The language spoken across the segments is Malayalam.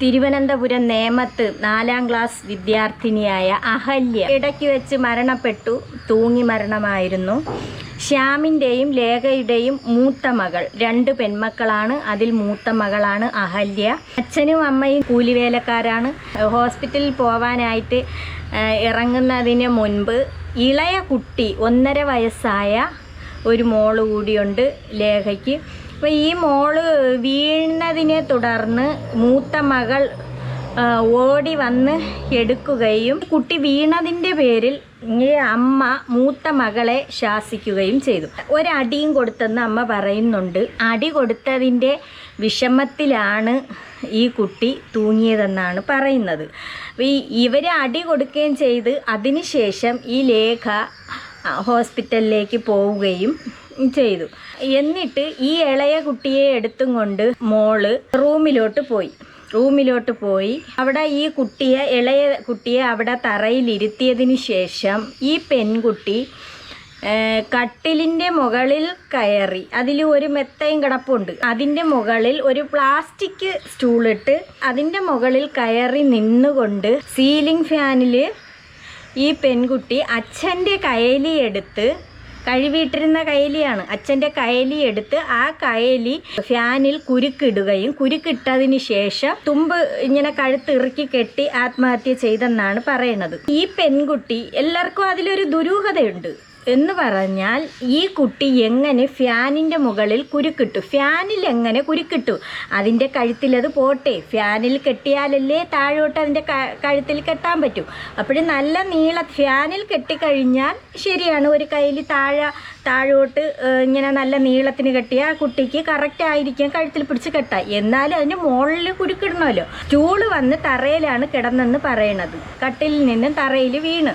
തിരുവനന്തപുരം നേമത്ത് നാലാം ക്ലാസ് വിദ്യാർത്ഥിനിയായ അഹല്യ ഇടയ്ക്ക് വെച്ച് മരണപ്പെട്ടു തൂങ്ങി മരണമായിരുന്നു. ശ്യാമിന്റെയും ലേഖയുടെയും മൂത്ത മകൾ രണ്ട് പെൺമക്കളാണ്. അതിൽ മൂത്ത മകളാണ് അഹല്യ. അച്ഛനും അമ്മയും കൂലിവേലക്കാരാണ്. ഹോസ്പിറ്റലിൽ പോവാനായിട്ട് ഇറങ്ങുന്നതിന് മുൻപ് ഇളയ കുട്ടി ഒന്നര വയസ്സായ ഒരു മോൾ കൂടിയുണ്ട് ലേഖയ്ക്ക്. അപ്പോൾ ഈ മോൾ വീഴുന്നതിനെ തുടർന്ന് മൂത്ത മകൾ ഓടി വന്ന് എടുക്കുകയും കുട്ടി വീണതിന്റെ പേരിൽ അമ്മ മൂത്ത മകളെ ശാസിക്കുകയും ചെയ്തു. ഒരടിയും കൊടുത്തെന്ന് അമ്മ പറയുന്നുണ്ട്. അടി കൊടുത്തതിന്റെ വിഷമത്തിലാണ് ഈ കുട്ടി തൂങ്ങിയതെന്നാണ് പറയുന്നത്. ഈ ഇവർ അടി കൊടുക്കുകയും ചെയ്ത് അതിനുശേഷം ഈ ലേഖ ഹോസ്പിറ്റലിലേക്ക് പോവുകയും ചെയ്തു. എന്നിട്ട് ഈ ഇളയ കുട്ടിയെ എടുത്തും കൊണ്ട് മോൾ റൂമിലോട്ട് പോയി. റൂമിലോട്ട് പോയി. അവിടെ ഈ കുട്ടിയെ ഇളയ കുട്ടിയെ അവിടെ തറയിലിരുത്തിയതിന് ശേഷം ഈ പെൺകുട്ടി കട്ടിലിന്റെ മുകളിൽ കയറി. അതിൽ ഒരു മെത്തയും കിടപ്പുണ്ട്. അതിന്റെ മുകളിൽ ഒരു പ്ലാസ്റ്റിക് സ്റ്റൂളിട്ട് അതിന്റെ മുകളിൽ കയറി നിന്നുകൊണ്ട് സീലിംഗ് ഫാനിൽ ഈ പെൺകുട്ടി അച്ഛന്റെ കയലി എടുത്ത് കഴിവിട്ടിരുന്ന കയലിയാണ്. അച്ഛന്റെ കയലി എടുത്ത് ആ കയലി ഫാനിൽ കുരുക്കിടുകയും കുരുക്കിട്ടതിന് ശേഷം തുമ്പ് ഇങ്ങനെ കഴുത്ത് ഇറുക്കി കെട്ടി ആത്മഹത്യ ചെയ്തെന്നാണ് പറയുന്നത്. ഈ പെൺകുട്ടി എല്ലാവർക്കും അതിലൊരു ദുരൂഹതയുണ്ട്. എന്ന് പറഞ്ഞാൽ ഈ കുട്ടി എങ്ങനെ ഫാനിന്റെ മുകളിൽ കുരുക്കിട്ടു? ഫാനിൽ എങ്ങനെ കുരുക്കിട്ടു? അതിന്റെ കഴുത്തിലത് പോട്ടെ. ഫാനിൽ കെട്ടിയാലല്ലേ താഴോട്ട് അതിന്റെ കഴുത്തിൽ കെട്ടാൻ പറ്റൂ. അപ്പോഴും നല്ല നീള ഫാനിൽ കെട്ടിക്കഴിഞ്ഞാൽ ശരിയാണ്. ഒരു കയ്യിൽ താഴ താഴോട്ട് ഇങ്ങനെ നല്ല നീളത്തിന് കെട്ടിയ ആ കുട്ടിക്ക് കറക്റ്റ് ആയിരിക്കും കഴുത്തിൽ പിടിച്ച് കെട്ടാം എന്നാലും അതിന്റെ മുകളിൽ കുരുക്കിടണമല്ലോ. ചൂൾ വന്ന് തറയിലാണ് കിടന്നെന്ന് പറയണത്. കട്ടിലിൽ നിന്നും തറയിൽ വീണ്.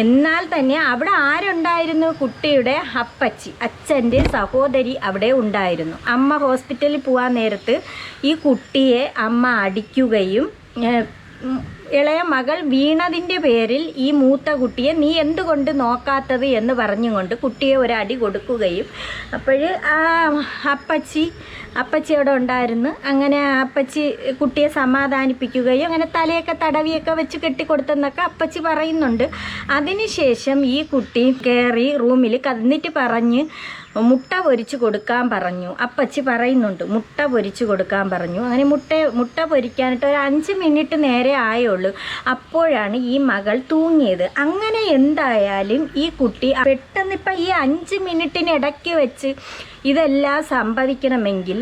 എന്നാൽ തന്നെ അവിടെ ആരുണ്ടായിരുന്നു? കുട്ടിയുടെ അപ്പച്ചി അച്ഛന്റെ സഹോദരി അവിടെ ഉണ്ടായിരുന്നു. അമ്മ ഹോസ്പിറ്റലിൽ പോകാൻ നേരത്ത് ഈ കുട്ടിയെ അമ്മ അടിക്കുകയും ഇളയ മകൾ വീണതിന്റെ പേരിൽ ഈ മൂത്ത കുട്ടിയെ നീ എന്തുകൊണ്ട് നോക്കാത്തത്? എന്ന് പറഞ്ഞുകൊണ്ട് കുട്ടിയെ ഒരു അടി കൊടുക്കുകയും അപ്പോൾ ആ അപ്പച്ചി അപ്പച്ചി അവിടെ ഉണ്ടായിരുന്നു? അങ്ങനെ അപ്പച്ചി കുട്ടിയെ സമാധാനിപ്പിക്കുകയും അങ്ങനെ തലയൊക്കെ തടവിയൊക്കെ വെച്ച് കെട്ടിക്കൊടുത്തെന്നൊക്കെ അപ്പച്ചി പറയുന്നുണ്ട്. അതിനുശേഷം ഈ കുട്ടി കയറി റൂമിൽ കന്നിട്ട് പറഞ്ഞ് മുട്ട പൊരിച്ച് കൊടുക്കാൻ പറഞ്ഞു. അപ്പച്ചി പറയുന്നുണ്ട് മുട്ട പൊരിച്ച് കൊടുക്കാൻ പറഞ്ഞു. അങ്ങനെ മുട്ട മുട്ട പൊരിക്കാനിട്ട് ഒരു അഞ്ച് മിനിറ്റ് നേരെ ആയുള്ളൂ. അപ്പോഴാണ് ഈ മകൾ തൂങ്ങിയത്. അങ്ങനെ എന്തായാലും ഈ കുട്ടി പെട്ടെന്ന് ഇപ്പം ഈ അഞ്ച് മിനിറ്റിനിടയ്ക്ക് വെച്ച് ഇതെല്ലാം സംഭവിക്കണമെങ്കിൽ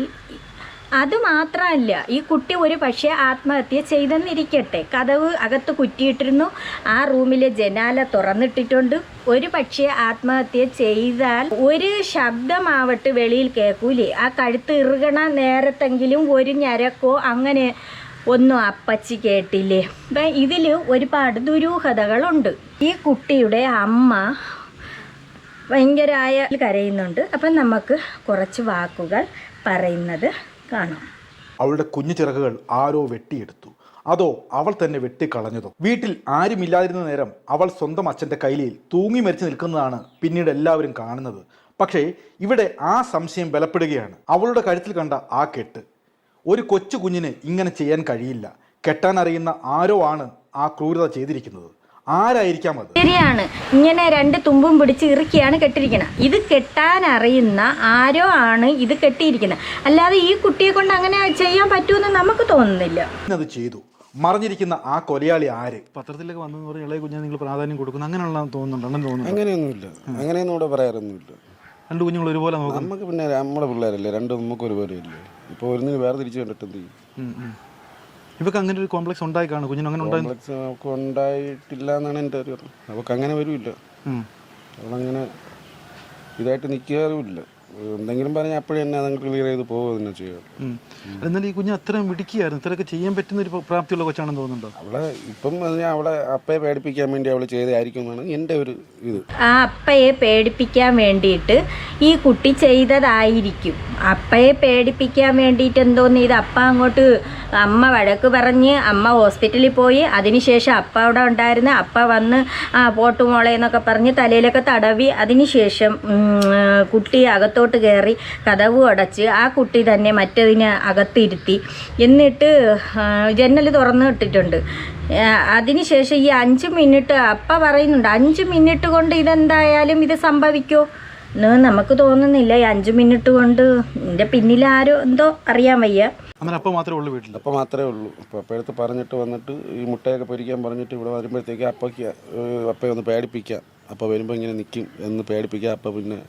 അത് മാത്രമല്ല ഈ കുട്ടി ഒരു പക്ഷേ ആത്മഹത്യ ചെയ്തെന്നിരിക്കട്ടെ. കഥവ് അകത്ത് കുറ്റിയിട്ടിരുന്നു. ആ റൂമിലെ ജനാല തുറന്നിട്ടിട്ടുണ്ട്. ഒരു പക്ഷേ ആത്മഹത്യ ചെയ്താൽ ഒരു ശബ്ദമാവട്ട് വെളിയിൽ കേൾക്കൂലേ. ആ കഴുത്ത് ഇറുകണ നേരത്തെങ്കിലും ഒരു ഞരക്കോ അങ്ങനെ ഒന്നും അപ്പച്ചി കേട്ടില്ലേ? അപ്പം ഇതിൽ ഒരുപാട് ദുരൂഹതകളുണ്ട്. ഈ കുട്ടിയുടെ അമ്മ ഭയങ്കരമായ കരയുന്നുണ്ട്. അപ്പം നമുക്ക് കുറച്ച് വാക്കുകൾ പറയുന്നത് കാണാം. അവളുടെ കുഞ്ഞു ചിറകുകൾ ആരോ വെട്ടിയെടുത്തു. അതോ അവൾ തന്നെ വെട്ടിക്കളഞ്ഞതോ? വീട്ടിൽ ആരുമില്ലാതിരുന്ന നേരം അവൾ സ്വന്തം അച്ഛന്റെ കൈലിയിൽ തൂങ്ങി മരിച്ചു നിൽക്കുന്നതാണ് പിന്നീട് എല്ലാവരും കാണുന്നത്. പക്ഷേ ഇവിടെ ആ സംശയം ബലപ്പെടുകയാണ്. അവളുടെ കഴുത്തിൽ കണ്ട ആ കെട്ട്. ഒരു കൊച്ചു കുഞ്ഞിന് ഇങ്ങനെ ചെയ്യാൻ കഴിയില്ല. കെട്ടാൻ അറിയുന്ന ആരോ ആണ് ആ ക്രൂരത ചെയ്തിരിക്കുന്നത്. ആരായിരിക്കാം അത്? ശരിയാണ്. ഇങ്ങനെ രണ്ട് തുമ്പും പിടിച്ച് ഇറുക്കിയാണ് കെട്ടിരിക്കുന്നത് ഇത് കെട്ടാൻ അറിയുന്ന ആരോ ആണ് ഇത് കെട്ടിയിരിക്കുന്നത് അല്ലാതെ ഈ കുട്ടിയെ കൊണ്ട് അങ്ങനെ ചെയ്യാൻ പറ്റുമെന്ന് നമുക്ക് തോന്നുന്നില്ല. അത് ചെയ്തു. മറിഞ്ഞിരിക്കുന്ന ആ കൊലയാളി ആര്? പത്രത്തിലൊക്കെ വന്നെന്ന് പറഞ്ഞ് ഇളയ കുഞ്ഞിനെ നിങ്ങൾ പ്രാധാന്യം കൊടുക്കുന്നു. അങ്ങനെയുള്ള തോന്നുന്നുണ്ട്. തോന്നുന്നു അങ്ങനെയൊന്നുമില്ല. അങ്ങനെയൊന്നും ഇവിടെ പറയാറൊന്നുമില്ല. രണ്ട് കുഞ്ഞുങ്ങൾ ഒരുപോലെ നോക്കും നമുക്ക് പിന്നെ നമ്മുടെ പിള്ളേരല്ലേ? രണ്ടും നമുക്ക് ഒരുപോലെ ഇല്ലേ ഇപ്പോൾ ഒരു വേറെ തിരിച്ചു കണ്ടിട്ടെന്ത് ചെയ്യും? ഇവക്ക് അങ്ങനെ ഒരു കോംപ്ലക്സ് ഉണ്ടായി കാണും. കുഞ്ഞിന് അങ്ങനെ ഉണ്ടായി കോംപ്ലക്സ് നമുക്ക് ഉണ്ടായിട്ടില്ല എന്നാണ് എന്റെ ഒരു അവക്ക് അവൾക്ക് അങ്ങനെ വരില്ല. അവളങ്ങനെ ഇതായിട്ട് നിൽക്കാറുമില്ല. എന്തെങ്കിലും പറഞ്ഞാൽ അപ്പോഴേ എന്നെ അതങ്ങ് ക്ലിയർ ചെയ്ത് പോകുക തന്നെ ചെയ്യാം എന്നാലും ഈ കുഞ്ഞ് അത്രയും മിടിക്കുകയായിരുന്നു ഇത്രയൊക്കെ ചെയ്യാൻ പറ്റുന്ന ഒരു പ്രാപ്തിയുള്ള കൊച്ചാണെന്ന് തോന്നുന്നുണ്ടോ? അവളെ ഇപ്പം അത് ഞാൻ അവളെ അപ്പയെ പേടിപ്പിക്കാൻ വേണ്ടി അവൾ ചെയ്തായിരിക്കും എന്നാണ് എന്റെ ഒരു ഇത്. ആ അപ്പയെ പേടിപ്പിക്കാൻ വേണ്ടിയിട്ട് ഈ കുട്ടി ചെയ്തതായിരിക്കും. അപ്പയെ പേടിപ്പിക്കാൻ വേണ്ടിയിട്ട് എന്തോന്ന് ഇത് അപ്പ അങ്ങോട്ട് അമ്മ വഴക്ക് പറഞ്ഞ് അമ്മ ഹോസ്പിറ്റലിൽ പോയി. അതിനുശേഷം അപ്പ അവിടെ ഉണ്ടായിരുന്ന. അപ്പ വന്ന് ആ പോട്ട് മോളെ എന്നൊക്കെ പറഞ്ഞ് തലയിലൊക്കെ തടവി. അതിനുശേഷം കുട്ടി അകത്തോട്ട് കയറി കഥവ് അടച്ച് ആ കുട്ടി തന്നെ മറ്റതിനെ അകത്തിരുത്തി. എന്നിട്ട് ജനൽ തുറന്ന് ഇട്ടിട്ടുണ്ട്. അതിനുശേഷം ഈ അഞ്ച് മിനിറ്റ് അപ്പ പറയുന്നുണ്ട്. അഞ്ച് മിനിറ്റ് കൊണ്ട് ഇതെന്തായാലും ഇത് സംഭവിക്കോ? എന്ന് നമുക്ക് തോന്നുന്നില്ല. ഈ അഞ്ച് മിനിറ്റ് കൊണ്ട് ഇതിന്റെ പിന്നിൽ ആരോ എന്തോ അറിയാൻ വയ്യ. അന്നേരം അപ്പം മാത്രമേ ഉള്ളൂ വീട്ടിൽ. അപ്പം മാത്രമേ ഉള്ളൂ. അപ്പോൾ അപ്പോഴത്തെ പറഞ്ഞിട്ട് വന്നിട്ട് ഈ മുട്ടയൊക്കെ പൊരിക്കാൻ പറഞ്ഞിട്ട് ഇവിടെ വരുമ്പോഴത്തേക്ക് അപ്പയ്ക്ക് അപ്പയെ ഒന്ന് പേടിപ്പിക്കാം. അപ്പോൾ വരുമ്പോൾ ഇങ്ങനെ നിൽക്കും എന്ന് പേടിപ്പിക്കാം. അപ്പം പിന്നെ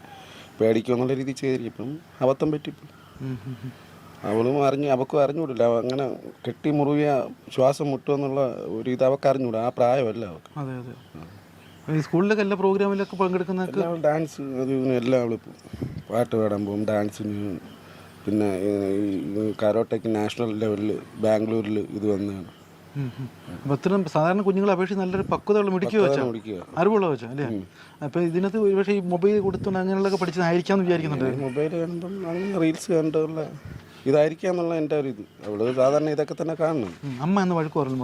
പേടിക്കും എന്നുള്ള രീതിയിൽ ചെയ്തിരിക്കും. ഇപ്പം അബദ്ധം പറ്റിപ്പോയി. അവളും അറിഞ്ഞു അവക്കും അറിഞ്ഞുകൂടില്ല. അങ്ങനെ കെട്ടി മുറുകിയ ശ്വാസം മുട്ടുമെന്നുള്ള ഒരു ഇത് അവൾക്ക് അറിഞ്ഞൂടാ ആ പ്രായമല്ല അവൾക്ക് അതെ അതെ. ഈ സ്കൂളിലൊക്കെ എല്ലാ പ്രോഗ്രാമിലൊക്കെ പങ്കെടുക്കുന്ന എല്ലാം ഡാൻസ് അത് എല്ലാം അവൾ പാട്ട് പാടാൻ പോകും ഡാൻസിന് പിന്നെ ഈ കരോട്ടയ്ക്ക് നാഷണൽ ലെവലിൽ ബാംഗ്ലൂരിൽ ഇത് വന്നതാണ് അപ്പോൾ ഇത്രയും സാധാരണ കുഞ്ഞുങ്ങളെ അപേക്ഷിച്ച് നല്ലൊരു പക്വതയുള്ള മിടിക്കുക വെച്ചാൽ അറിവുള്ള വെച്ചാൽ അല്ലേ? അപ്പോൾ ഇതിനകത്ത് ഒരുപക്ഷെ ഈ മൊബൈൽ കൊടുത്തുകൊണ്ട് അങ്ങനെയുള്ളതൊക്കെ പഠിച്ചതായിരിക്കാമെന്ന് വിചാരിക്കുന്നുണ്ട്. മൊബൈൽ കണ്ടും റീൽസ് കണ്ടുള്ള ഇതായിരിക്കാം എന്നുള്ള എന്റെ ഒരു ഇത്. അവൾ സാധാരണ ഇതൊക്കെ തന്നെ കാണണം അമ്മ എന്ന് വഴക്ക് പറഞ്ഞു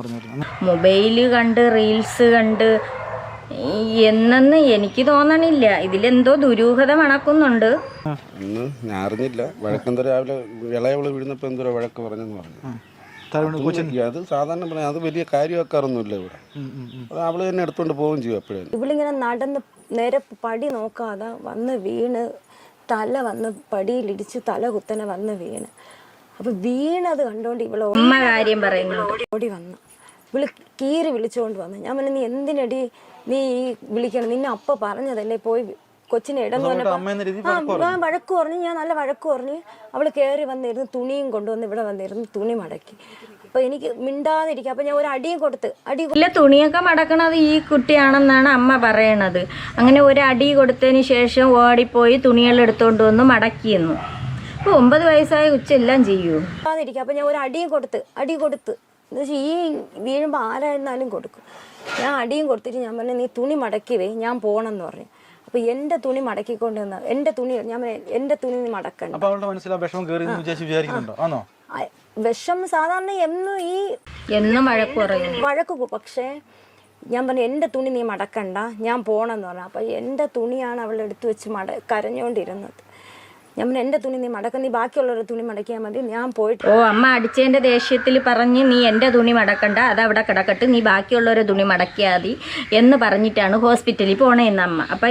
മൊബൈൽ കണ്ട് റീൽസ് കണ്ട് എന്നെന്ന് എനിക്ക് തോന്നണില്ല. ഇതിലെന്തോ ദുരൂഹത മണക്കുന്നുണ്ട്. അന്ന് ഞാൻ അറിഞ്ഞില്ല. വഴക്കെന്തോ രാവിലെ വിളയവൾ വീഴുന്നപ്പോൾ എന്തോ വഴക്ക് പറഞ്ഞെന്ന് പറഞ്ഞു. അത് സാധാരണ പറയാം അത് വലിയ കാര്യമാക്കാറൊന്നുമില്ല ഇവിടെ. അത് അവൾ തന്നെ എടുത്തോണ്ട് പോവുകയും ചെയ്യും അപ്പോഴേ ഇവളിങ്ങനെ നടന്ന് നേരെ പടി നോക്കാതെ വന്ന് വീണ് തല വന്ന് പടിയിലിടിച്ച് തല കുത്തനെ വന്ന് വീണ്. അപ്പൊ വീണത് കണ്ടോണ്ട് ഇവളോ കാര്യം പറയുന്നു ഓടി വന്നു. ഇവൾ കീറി വിളിച്ചുകൊണ്ട് വന്നു. ഞാൻ പറഞ്ഞു നീ എന്തിനടി നീ ഈ വിളിക്കണം? നിന്നെ അപ്പ പറഞ്ഞതല്ലേ പോയി കൊച്ചിനെ ഇടം ആ ഞാൻ വഴക്ക് പറഞ്ഞു ഞാൻ നല്ല വഴക്ക് പറഞ്ഞു അവൾ കയറി വന്നിരുന്നു തുണിയും കൊണ്ടുവന്ന് ഇവിടെ വന്നിരുന്നു തുണി മടക്കി. അപ്പൊ എനിക്ക് മിണ്ടാതിരിക്കുക അപ്പൊ ഞാൻ ഒരു അടിയും കൊടുത്ത് അടി ഇല്ല തുണിയൊക്കെ മടക്കണത് ഈ കുട്ടിയാണെന്നാണ് അമ്മ പറയണത്. അങ്ങനെ ഒരു അടി കൊടുത്തതിന് ശേഷം ഓടിപ്പോയി തുണികൾ എടുത്തുകൊണ്ട് വന്ന് മടക്കിയെന്നു. അപ്പൊ ഒമ്പത് വയസ്സായ കൊച്ചെല്ലാം ചെയ്യൂ. മിണ്ടാതിരിക്കുക അപ്പൊ ഞാൻ ഒരു അടിയും കൊടുത്ത് അടി കൊടുത്ത് എന്ന് വെച്ചാൽ ഈ വീഴുമ്പോൾ ആരായിരുന്നാലും കൊടുക്കും. ഞാൻ അടിയും കൊടുത്തിട്ട് ഞാൻ പറഞ്ഞു നീ തുണി മടക്കി വേ ഞാൻ പോകണമെന്ന് പറഞ്ഞു. അപ്പൊ എന്റെ തുണി മടക്കിക്കൊണ്ട് വന്ന എന്റെ തുണി ഞാൻ എന്റെ തുണി നീ മടക്കണ്ട. അപ്പോൾ അവളുടെ മനസ്സിൽ കയറി വിചാരിക്കുന്നുണ്ടോ? ആണോ? വിഷം സാധാരണ എന്നും ഈ എന്നും വഴക്ക് പറയുന്നു. വഴക്ക് പക്ഷേ ഞാൻ പറഞ്ഞു എന്റെ തുണി നീ മടക്കണ്ട ഞാൻ പോണെന്ന് പറഞ്ഞു. അപ്പോൾ എന്റെ തുണിയാണ് അവൾ എടുത്തു വെച്ച് മട കരഞ്ഞുകൊണ്ടിരുന്നത് ഞാൻ എന്റെ എന്റെ തുണി നീ മടക്ക നീ ബാക്കിയുള്ളവരുടെ തുണി മടക്കിയാൽ മതി. ഞാൻ പോയിട്ട് ഓ അമ്മ അടിച്ചതിന്റെ ദേഷ്യത്തിൽ പറഞ്ഞ് നീ എന്റെ തുണി മടക്കണ്ട അത് അവിടെ കിടക്കട്ട് നീ ബാക്കിയുള്ളവരെ തുണി മടക്കിയാൽ മതി എന്ന് പറഞ്ഞിട്ടാണ് ഹോസ്പിറ്റലിൽ പോണേന്ന് അമ്മ. അപ്പം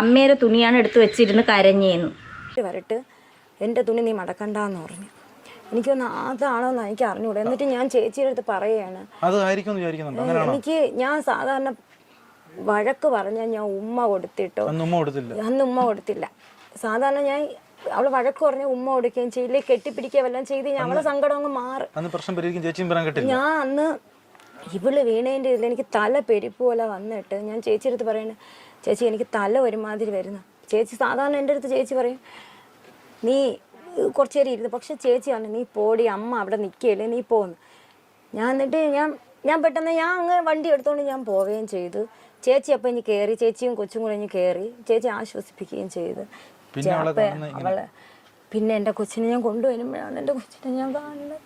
അമ്മയുടെ തുണിയാണ് എടുത്ത് വെച്ചിരുന്ന് കരഞ്ഞേന്ന്. വരട്ട് എന്റെ തുണി നീ മടക്കണ്ടെന്ന് പറഞ്ഞു. എനിക്കൊന്ന് അതാണോന്ന് എനിക്ക് അറിഞ്ഞൂടെ. എന്നിട്ട് ഞാൻ ചേച്ചിയുടെ അടുത്ത് പറയുകയാണ് അങ്ങനെയാണോ? എനിക്ക് ഞാൻ സാധാരണ വഴക്ക് പറഞ്ഞാൽ ഞാൻ ഉമ്മ കൊടുത്തിട്ടോ? അന്ന് ഉമ്മ കൊടുത്തില്ല. അന്ന് ഉമ്മ കൊടുത്തില്ല. സാധാരണ ഞാൻ അവൾ വഴക്ക് പറഞ്ഞ ഉമ്മ കൊടുക്കുകയും ചെയ്യില്ലേ കെട്ടിപ്പിടിക്കുക വല്ലതും ചെയ്ത് ഞാൻ അവളെ സങ്കടം അങ്ങ് മാറും. അന്ന് പ്രശ്നം പരിഹരിക്കും ചേച്ചിയും പറയാൻ കേട്ടില്ല. ഞാൻ അന്ന് ഇവൾ വീണേന്റെ ഇതിൽ എനിക്ക് തല പെരുപ്പ് പോലെ വന്നിട്ട് ഞാൻ ചേച്ചി അടുത്ത് പറയുന്നത് ചേച്ചി എനിക്ക് തല ഒരുമാതിരി വരുന്നു. ചേച്ചി സാധാരണ എന്റെ അടുത്ത് ചേച്ചി പറയും നീ കുറച്ച് നേരം ഇരുന്നു പക്ഷെ ചേച്ചി പറഞ്ഞു നീ പോടി അമ്മ അവിടെ നിൽക്കുകയല്ലേ നീ പോന്ന്. ഞാൻ എന്നിട്ട് ഞാൻ ഞാൻ പെട്ടെന്ന് ഞാൻ അങ്ങ് വണ്ടി എടുത്തുകൊണ്ട് ഞാൻ പോവുകയും ചെയ്തു. ചേച്ചി അപ്പം ഇനി കയറി ചേച്ചിയും കൊച്ചും കൂടെ ഇനി കയറി ചേച്ചി ആശ്വസിപ്പിക്കുകയും ചെയ്തു. പിന്നെ അവളെ പിന്നെ എന്റെ കൊച്ചിനെ ഞാൻ കൊണ്ടുവരുമ്പോഴാണ് എന്റെ കൊച്ചിനെ ഞാൻ കാണുന്നത്.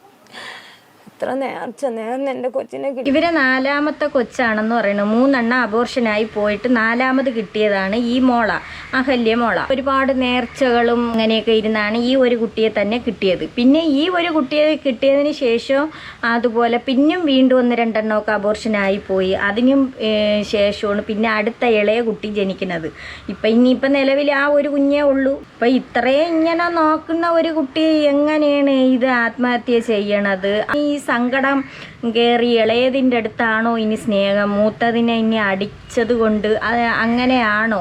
എത്ര നേർച്ച നേർന്ന് എന്റെ കൊച്ചിനെ കിട്ടി. ഇവരെ നാലാമത്തെ കൊച്ചാണെന്ന് പറയുന്നത് മൂന്നെണ്ണ അബോർഷനായി പോയിട്ട് നാലാമത് കിട്ടിയതാണ് ഈ മോള അഹല്യ മോള. ഒരുപാട് നേർച്ചകളും അങ്ങനെയൊക്കെ ഇരുന്നാണ് ഈ ഒരു കുട്ടിയെ തന്നെ കിട്ടിയത്. പിന്നെ ഈ ഒരു കുട്ടിയെ കിട്ടിയതിന് ശേഷം അതുപോലെ പിന്നെയും വീണ്ടും ഒന്ന് രണ്ടെണ്ണമൊക്കെ അബോർഷനായി പോയി. അതിനും ശേഷമാണ് പിന്നെ അടുത്ത ഇളയ കുട്ടി ജനിക്കുന്നത്. ഇപ്പം ഇനിയിപ്പം നിലവിൽ ആ ഒരു കുഞ്ഞേ ഉള്ളൂ. ഇപ്പം ഇത്രയും ഇങ്ങനെ നോക്കുന്ന ഒരു കുട്ടി എങ്ങനെയാണ് ഇത് ആത്മഹത്യ ചെയ്യണത്? ഈ സങ്കടം കയറി ഇളയതിന്റെ അടുത്താണോ ഇനി സ്നേഹം? മൂത്തതിനെ ഇനി അടിച്ചത് കൊണ്ട് അങ്ങനെയാണോ?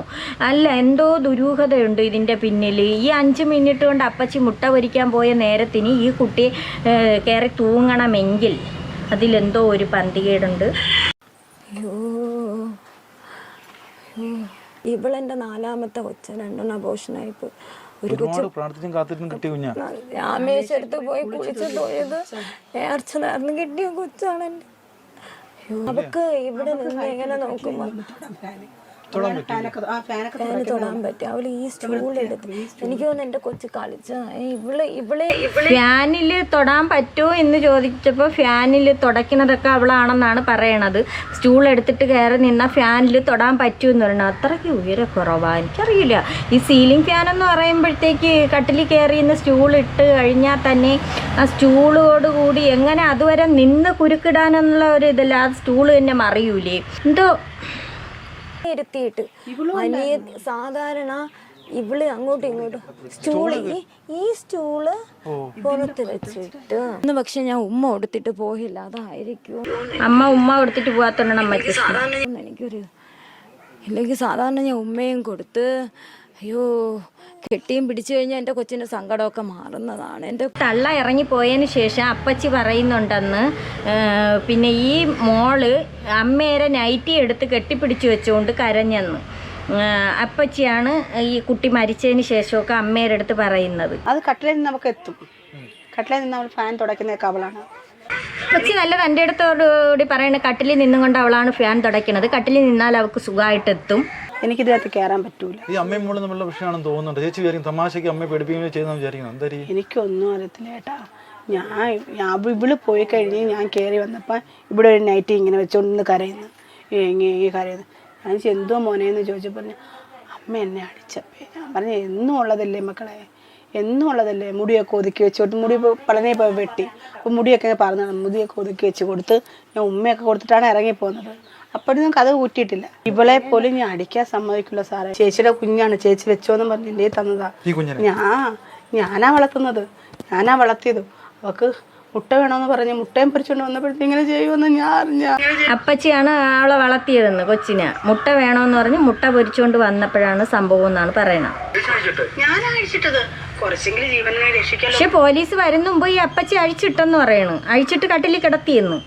അല്ല എന്തോ ദുരൂഹതയുണ്ട് ഇതിന്റെ പിന്നിൽ ഈ അഞ്ച് മിനിറ്റ് കൊണ്ട് അപ്പച്ചി മുട്ട പൊരിക്കാൻ പോയ നേരത്തിന് ഈ കുട്ടി കയറി തൂങ്ങണമെങ്കിൽ അതിലെന്തോ ഒരു പന്തികേടുണ്ട്. ഇവളെന്റെ നാലാമത്തെ കൊച്ച രണ്ടെണ്ണം അബോഷനായിപ്പോയി. ഒരുപാട് പ്രാർത്ഥിച്ചും കാത്തിരുന്ന് കിട്ടിയ കുഞ്ഞാ? രാമേശ്വരത്ത് പോയി കുളിച്ചു പോയത് നേർച്ച നേർന്ന് കിട്ടിയ കൊച്ചാണ് അവക്ക് ഇവിടെ നിന്ന് ഇങ്ങനെ നോക്കുമ്പോ തൊടാൻ പറ്റും. അവൾ ഈ സ്റ്റൂളെടുത്ത് എനിക്ക് തോന്നുന്നു എന്റെ കൊച്ചു കളിച്ച. ഇവൾ ഇവളെ ഇവളെ ഫാനിൽ തൊടാൻ പറ്റുമോ എന്ന് ചോദിച്ചപ്പോൾ ഫാനിൽ തുടയ്ക്കുന്നതൊക്കെ അവളാണെന്നാണ് പറയണത്. സ്റ്റൂൾ എടുത്തിട്ട് കയറി നിന്നാൽ ഫാനിൽ തൊടാൻ പറ്റുമെന്ന് പറയണത്. അത്രയ്ക്ക് ഉയരക്കുറവാ. എനിക്കറിയില്ല. ഈ സീലിംഗ് ഫാൻ എന്ന് പറയുമ്പോഴത്തേക്ക് കട്ടിലിൽ കയറി ഇന്ന് സ്റ്റൂൾ ഇട്ട് കഴിഞ്ഞാൽ തന്നെ ആ സ്റ്റൂളോട് കൂടി എങ്ങനെ അതുവരെ നിന്ന് കുരുക്കിടാനുള്ള ഒരു ഇതല്ല. ആ സ്റ്റൂൾ തന്നെ മറിയൂലേ. എന്തോ ഇരുത്തിയിട്ട് അനിയ സാധാരണ ഇവൾ അങ്ങോട്ടും ഇങ്ങോട്ടും സ്റ്റൂൾ. ഈ സ്റ്റൂൾ പുറത്ത് വെച്ചിട്ട്. ഇന്ന് പക്ഷെ ഞാൻ ഉമ്മ കൊടുത്തിട്ട് പോയില്ല. അതായിരിക്കും. അമ്മ ഉമ്മ കൊടുത്തിട്ട് പോകാത്തോണ്ടാണ്. സാധാരണ എനിക്കൊരു ഇല്ലെങ്കിൽ സാധാരണ ഞാൻ ഉമ്മയും കൊടുത്ത് അയ്യോ കെട്ടിയും പിടിച്ചു കഴിഞ്ഞാൽ എന്റെ കൊച്ചിന്റെ സങ്കടമൊക്കെ മാറുന്നതാണ്. എന്റെ തള്ള ഇറങ്ങിപ്പോയതിന് ശേഷം അപ്പച്ചി പറയുന്നുണ്ടെന്ന് പിന്നെ ഈ മോൾ അമ്മേരെ നൈറ്റി എടുത്ത് കെട്ടിപ്പിടിച്ചു വെച്ചുകൊണ്ട് കരഞ്ഞെന്ന്. അപ്പച്ചിയാണ് ഈ കുട്ടി മരിച്ചതിന് ശേഷമൊക്കെ അമ്മേരെ അടുത്ത് പറയുന്നത്. അത് കട്ടിലിൽ നിന്ന് നമുക്ക് എത്തും. കട്ടിലിൽ നിന്ന് നമ്മൾ ഫാൻ തുടയ്ക്കുന്നതൊക്കെ അവളാണ്. അപ്പച്ചി നല്ല തന്റെ അടുത്തോടുകൂടി പറയുന്നത് കട്ടിലിൽ നിന്നും കൊണ്ട് അവളാണ് ഫാൻ തുടയ്ക്കുന്നത് കട്ടിലിൽ നിന്നാൽ അവൾക്ക് സുഖമായിട്ടെത്തും എനിക്കിതിനകത്ത് കയറാൻ പറ്റൂല. ഈ അമ്മയും മോളും തമ്മിലുള്ള വിഷയമാണെന്ന് തോന്നുന്നുണ്ട്. ചേച്ചി വിചാരിക്കും തമാശയ്ക്ക് അമ്മയെ പഠിപ്പിക്കുകയും ചെയ്യുന്ന എന്താ എന്തായിരിക്കും എനിക്കൊന്നും അറിയത്തില്ല ഏട്ടാ. ഞാൻ ഞാൻ ഇവൾ പോയി കഴിഞ്ഞ് ഞാൻ കയറി വന്നപ്പോൾ ഇവിടെ ഒരു നൈറ്റ് ഇങ്ങനെ വെച്ചോണ്ട് കരയുന്നു. ഏങ്ങി കരയുന്നു. ഞാൻ എന്തോ മോനെ? എന്ന് ചോദിച്ചപ്പോൾ പറഞ്ഞു അമ്മ എന്നെ അടിച്ചപ്പേ. ഞാൻ പറഞ്ഞു എന്നും ഉള്ളതല്ലേ മക്കളെ? എന്നും ഉള്ളതല്ലേ? മുടിയൊക്കെ ഒതുക്കി വെച്ചോട്ട് മുടി പളനെ പോയി വെട്ടി. അപ്പോൾ മുടിയൊക്കെ പറഞ്ഞു മുടിയൊക്കെ ഒതുക്കി വെച്ച് കൊടുത്ത് ഞാൻ ഉമ്മയൊക്കെ കൊടുത്തിട്ടാണ് ഇറങ്ങിപ്പോകുന്നത് അപ്പോഴൊന്നും കഥ കൂട്ടിയിട്ടില്ല. ഇവളെ പോലും ഞാൻ അടിക്കാൻ സമ്മതിക്കില്ല സാറേ. ചേച്ചിയുടെ കുഞ്ഞാണ്. ചേച്ചി വെച്ചോന്ന് പറഞ്ഞ് എന്റെ തന്നതാ. ഈ കുഞ്ഞിനെ? ഞാ ഞാനാ വളർത്തുന്നത്. ഞാനാ വളർത്തിയത്. അവക്ക് മുട്ട വേണമെന്ന് പറഞ്ഞ് മുട്ടയും പൊരിച്ചോണ്ട് വന്നപ്പോഴത്തേക്ക് ഇങ്ങനെ ചെയ്യുമെന്ന് ഞാൻ അറിഞ്ഞ. അപ്പച്ചിയാണ് അവളെ വളർത്തിയതെന്ന് കൊച്ചിനെ. മുട്ട വേണമെന്ന് പറഞ്ഞ് മുട്ട പൊരിച്ചോണ്ട് വന്നപ്പോഴാണ് സംഭവം എന്നാണ് പറയണത്. ഞാൻ അഴിച്ചിട്ടത്. കുറച്ചെങ്കിലും ജീവനെ രക്ഷിക്കാൻ പക്ഷെ പോലീസ് വരുന്നുമ്പോ ഈ അപ്പച്ചി അഴിച്ചിട്ടെന്ന് പറയണു. അഴിച്ചിട്ട് കട്ടിലിൽ കിടത്തിയെന്ന്.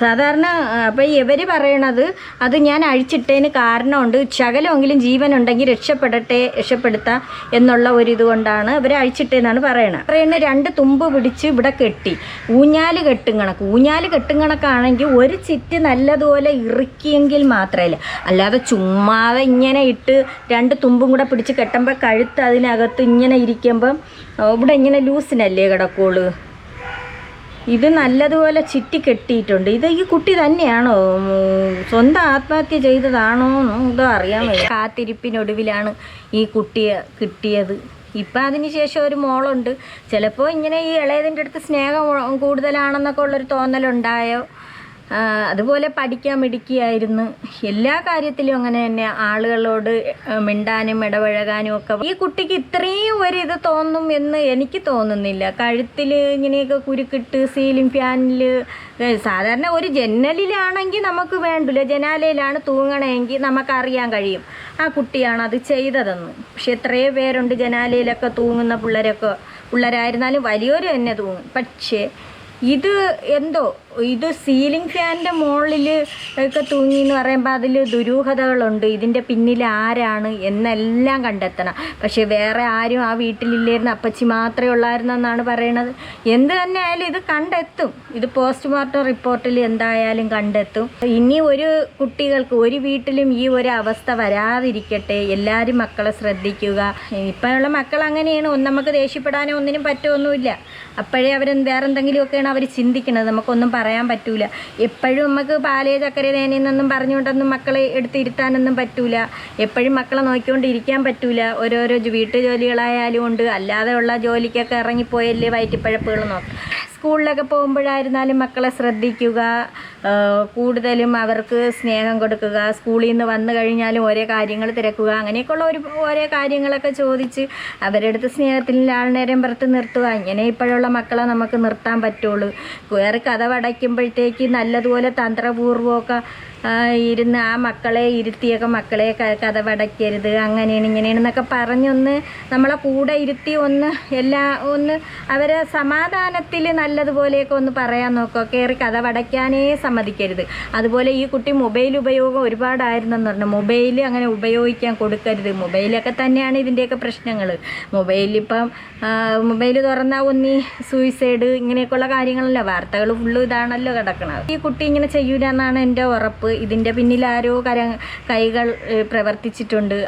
സാധാരണ അപ്പം ഇവർ പറയണത് അത് ഞാൻ അഴിച്ചിട്ടതിന് കാരണമുണ്ട് ശകലമെങ്കിലും ജീവനുണ്ടെങ്കിൽ രക്ഷപ്പെടട്ടെ രക്ഷപ്പെടുത്താം എന്നുള്ള ഒരു ഇതുകൊണ്ടാണ് ഇവർ അഴിച്ചിട്ടേന്നാണ് പറയണത് പറയുന്നത് രണ്ട് തുമ്പ് പിടിച്ച് ഇവിടെ കെട്ടി. ഊഞ്ഞാൽ കെട്ടും കണക്ക് ഊഞ്ഞാൽ കെട്ടും കണക്കാണെങ്കിൽ ഒരു ചിറ്റ് നല്ലതുപോലെ ഇറുക്കിയെങ്കിൽ മാത്രമല്ല അല്ലാതെ ചുമ്മാതെ ഇങ്ങനെ ഇട്ട് രണ്ട് തുമ്പും കൂടെ പിടിച്ച് കെട്ടുമ്പോൾ കഴുത്ത് അതിനകത്ത് ഇങ്ങനെ ഇരിക്കുമ്പം ഇവിടെ ഇങ്ങനെ ലൂസിനല്ലേ കിടക്കുള്ളൂ? ഇത് നല്ലതുപോലെ ചിറ്റി കെട്ടിയിട്ടുണ്ട്. ഇത് ഈ കുട്ടി തന്നെയാണോ? സ്വന്തം ആത്മഹത്യ ചെയ്തതാണോ എന്നോ ഇതോ അറിയാൻ വയ്യ. കാത്തിരിപ്പിനൊടുവിലാണ് ഈ കുട്ടിയെ കിട്ടിയത്. ഇപ്പം അതിന് ശേഷം ഒരു മോളുണ്ട്. ചിലപ്പോൾ ഇങ്ങനെ ഈ ഇളയതിന്റെ അടുത്ത് സ്നേഹം കൂടുതലാണെന്നൊക്കെ ഉള്ളൊരു തോന്നലുണ്ടായോ? അതുപോലെ പഠിക്കാൻ മിടുക്കിയായിരുന്നു. എല്ലാ കാര്യത്തിലും അങ്ങനെ തന്നെ ആളുകളോട് മിണ്ടാനും ഇടപഴകാനും ഒക്കെ ഈ കുട്ടിക്ക് ഇത്രയും ഒരു ഇത് തോന്നും എന്ന് എനിക്ക് തോന്നുന്നില്ല. കഴുത്തിൽ ഇങ്ങനെയൊക്കെ കുരുക്കിട്ട് സീലിംഗ് ഫാനിൽ സാധാരണ ഒരു ജനലിലാണെങ്കിൽ നമുക്ക് വേണ്ടില്ല ജനാലയിലാണ് തൂങ്ങണമെങ്കിൽ നമുക്കറിയാൻ കഴിയും. ആ കുട്ടിയാണ് അത് ചെയ്തതെന്ന്. പക്ഷെ എത്രയോ പേരുണ്ട് ജനാലയിലൊക്കെ തൂങ്ങുന്ന പിള്ളേരൊക്കെ. പിള്ളേരായിരുന്നാലും വലിയവർ തന്നെ തൂങ്ങും. പക്ഷേ ഇത് എന്തോ ഇത് സീലിംഗ് ഫാനിന്റെ മുകളിൽ ഒക്കെ തൂങ്ങി എന്ന് പറയുമ്പോൾ അതിൽ ദുരൂഹതകളുണ്ട്. ഇതിന്റെ പിന്നിൽ ആരാണ് എന്നെല്ലാം കണ്ടെത്തണം. പക്ഷേ വേറെ ആരും ആ വീട്ടിലില്ലായിരുന്നു. അപ്പച്ചി മാത്രമേ ഉള്ളായിരുന്നെന്നാണ് പറയണത്. എന്ത് തന്നെ ആയാലും ഇത് കണ്ടെത്തും. ഇത് പോസ്റ്റ്മോർട്ടം റിപ്പോർട്ടിൽ എന്തായാലും കണ്ടെത്തും. ഇനി ഒരു കുട്ടികൾക്ക് ഒരു വീട്ടിലും ഈ ഒരു അവസ്ഥ വരാതിരിക്കട്ടെ. എല്ലാവരും മക്കളെ ശ്രദ്ധിക്കുക. ഇപ്പോഴുള്ള മക്കൾ അങ്ങനെയാണ്. ഒന്ന് നമുക്ക് ദേഷ്യപ്പെടാനോ ഒന്നിനും പറ്റുമൊന്നുമില്ല അപ്പോഴേ അവർ വേറെന്തെങ്കിലുമൊക്കെയാണ് അവർ ചിന്തിക്കുന്നത് നമുക്കൊന്നും പറയാൻ പറ്റൂല. എപ്പോഴും നമുക്ക് പാലേ ചക്കര തേനയെന്നൊന്നും പറഞ്ഞുകൊണ്ടൊന്നും മക്കളെ എടുത്തിരുത്താനൊന്നും പറ്റൂല. എപ്പോഴും മക്കളെ നോക്കിക്കൊണ്ടിരിക്കാൻ പറ്റൂല. ഓരോരോ വീട്ടു ജോലികളായാലും ഉണ്ട്. അല്ലാതെയുള്ള ജോലിക്കൊക്കെ ഇറങ്ങിപ്പോയല്ലേ വയറ്റിപ്പഴപ്പുകൾ നോക്കാം. സ്കൂളിലൊക്കെ പോകുമ്പോഴായിരുന്നാലും മക്കളെ ശ്രദ്ധിക്കുക കൂടുതലും അവർക്ക് സ്നേഹം കൊടുക്കുക സ്കൂളിൽ നിന്ന് വന്നു കഴിഞ്ഞാലും ഓരോ കാര്യങ്ങൾ തിരക്കുക അങ്ങനെയൊക്കെയുള്ള ഒരു ഓരോ കാര്യങ്ങളൊക്കെ ചോദിച്ച് അവരുടെ അടുത്ത് സ്നേഹത്തിൽ ആൾനേരം പുറത്ത് നിർത്തുക. ഇങ്ങനെ ഇപ്പോഴുള്ള മക്കളെ നമുക്ക് നിർത്താൻ പറ്റുള്ളൂ. വേറെ കഥ വടയ്ക്കുമ്പോഴത്തേക്ക് നല്ലതുപോലെ തന്ത്രപൂർവമൊക്കെ ഇരുന്ന് ആ മക്കളെ ഇരുത്തിയൊക്കെ മക്കളെ കഥ വടയ്ക്കരുത് അങ്ങനെയാണ് ഇങ്ങനെയാണെന്നൊക്കെ പറഞ്ഞൊന്ന് നമ്മളെ കൂടെ ഇരുത്തി ഒന്ന് എല്ലാ ഒന്ന് അവരെ സമാധാനത്തിൽ നല്ല നല്ലതുപോലെയൊക്കെ ഒന്ന് പറയാൻ നോക്കുക. കയറി കഥ വടയ്ക്കാനേ സമ്മതിക്കരുത്. അതുപോലെ ഈ കുട്ടി മൊബൈൽ ഉപയോഗം ഒരുപാടായിരുന്നെന്ന് പറഞ്ഞു. മൊബൈൽ അങ്ങനെ ഉപയോഗിക്കാൻ കൊടുക്കരുത്. മൊബൈലൊക്കെ തന്നെയാണ് ഇതിന്റെയൊക്കെ പ്രശ്നങ്ങൾ. മൊബൈലിപ്പം മൊബൈൽ തുറന്നാൽ ഒന്നി സൂയിസൈഡ് ഇങ്ങനെയൊക്കെയുള്ള കാര്യങ്ങളല്ല. വാർത്തകൾ ഫുള്ള് ഇതാണല്ലോ കിടക്കുന്നത് ഈ കുട്ടി ഇങ്ങനെ ചെയ്യൂലെന്നാണ് എന്റെ ഉറപ്പ്. ഇതിന്റെ പിന്നിൽ ആരോ കര കൈകൾ പ്രവർത്തിച്ചിട്ടുണ്ട്.